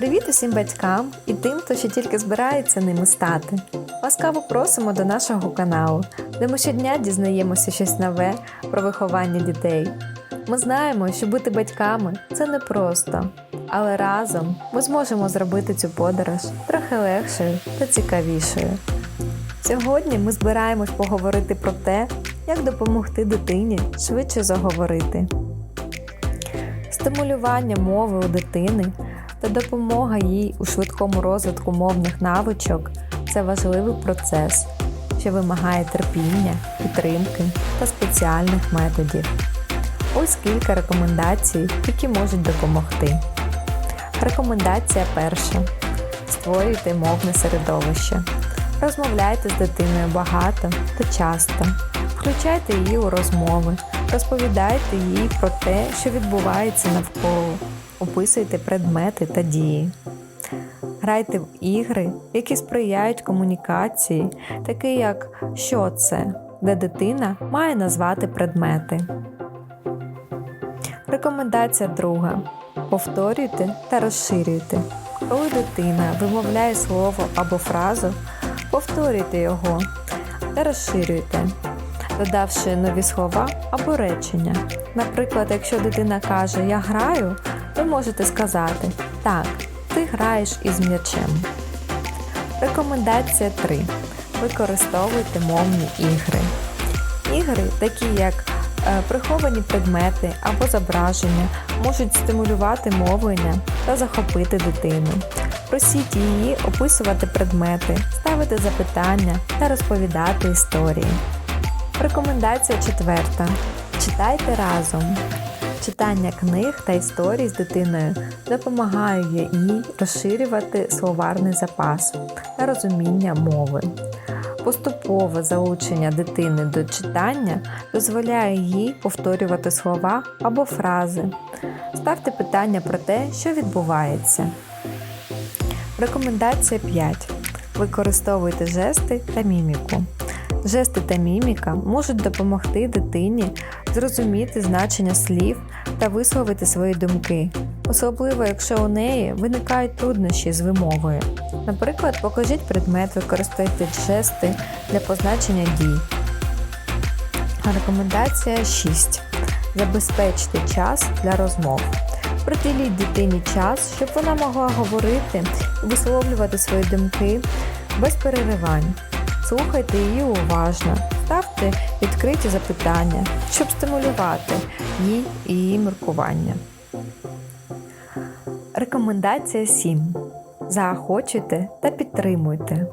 Привіт усім батькам і тим, хто ще тільки збирається ними стати. Ласкаво просимо до нашого каналу, де ми щодня дізнаємося щось нове про виховання дітей. Ми знаємо, що бути батьками це непросто, але разом ми зможемо зробити цю подорож трохи легшою та цікавішою. Сьогодні ми збираємось поговорити про те, як допомогти дитині швидше заговорити. Стимулювання мови у дитини та допомога їй у швидкому розвитку мовних навичок це важливий процес, що вимагає терпіння, підтримки та спеціальних методів. Ось кілька рекомендацій, які можуть допомогти. Рекомендація перша: створюйте мовне середовище. Розмовляйте з дитиною багато та часто. Включайте її у розмови, розповідайте їй про те, що відбувається навколо, описуйте предмети та дії. Грайте в ігри, які сприяють комунікації, такі як що це, де дитина має назвати предмети. Рекомендація друга. Повторюйте та розширюйте. Коли дитина вимовляє слово або фразу, повторюйте його та розширюйте, додавши нові слова або речення. Наприклад, якщо дитина каже Я граю, ви можете сказати Так, ти граєш із м'ячем. Рекомендація 3. Використовуйте мовні ігри. Ігри, такі як е, приховані предмети або зображення, можуть стимулювати мовлення та захопити дитину. Просіть її описувати предмети, ставити запитання та розповідати історії. Рекомендація четверта. Читайте разом. Читання книг та історій з дитиною допомагає їй розширювати словарний запас та розуміння мови. Поступове залучення дитини до читання дозволяє їй повторювати слова або фрази. Ставте питання про те, що відбувається. Рекомендація 5. Використовуйте жести та міміку. Жести та міміка можуть допомогти дитині зрозуміти значення слів та висловити свої думки, особливо якщо у неї виникають труднощі з вимовою. Наприклад, покажіть предмет, використайте жести для позначення дій. Рекомендація 6. Забезпечте час для розмов. Приділіть дитині час, щоб вона могла говорити і висловлювати свої думки без переривань. Слухайте її уважно, ставте відкриті запитання, щоб стимулювати її і її міркування. Рекомендація 7. Заохочуйте та підтримуйте.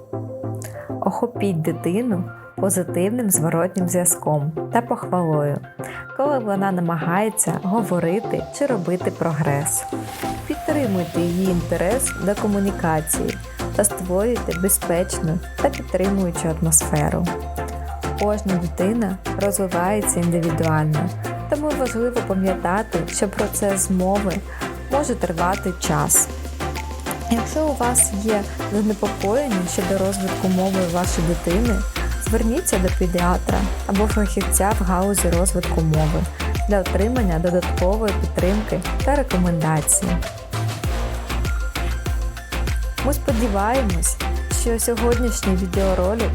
Охопіть дитину позитивним зворотнім зв'язком та похвалою, коли вона намагається говорити чи робити прогрес. Підтримуйте її інтерес до комунікації та створюйте безпечну та підтримуючу атмосферу. Кожна дитина розвивається індивідуально, тому важливо пам'ятати, що процес змови може тривати час. Якщо у вас є занепокоєння щодо розвитку мови вашої дитини, зверніться до педіатра або фахівця в гаузі розвитку мови для отримання додаткової підтримки та рекомендацій. Ми сподіваємось, що сьогоднішній відеоролик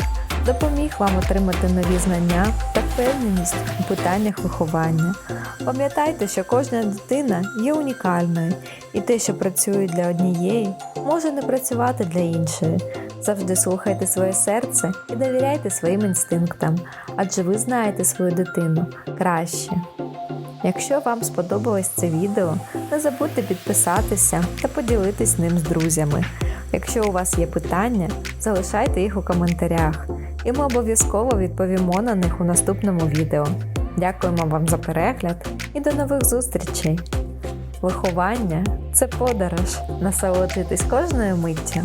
допоміг вам отримати нові знання та впевненість у питаннях виховання. Пам'ятайте, що кожна дитина є унікальною, і те, що працює для однієї, може не працювати для іншої. Завжди слухайте своє серце і довіряйте своїм інстинктам, адже ви знаєте свою дитину краще. Якщо вам сподобалось це відео, не забудьте підписатися та поділитись ним з друзями. Якщо у вас є питання, залишайте їх у коментарях, і ми обов'язково відповімо на них у наступному відео. Дякуємо вам за перегляд і до нових зустрічей! Виховання це подорож, насолоджуйтесь кожною миттю.